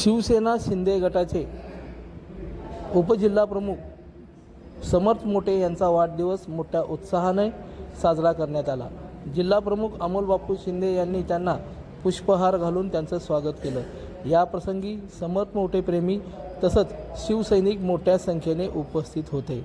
शिवसेना शिंदे गटाचे उपजिल्हाप्रमुख समर्थ मोटे यांचा वाढदिवस मोठ्या उत्साहाने साजरा करण्यात आला. जिल्हाप्रमुख अमोल बापू शिंदे यांनी त्यांना पुष्पहार घालून त्यांचं स्वागत केलं. या प्रसंगी समर्थ मोठे प्रेमी तसंच शिवसैनिक मोठ्या संख्येने उपस्थित होते.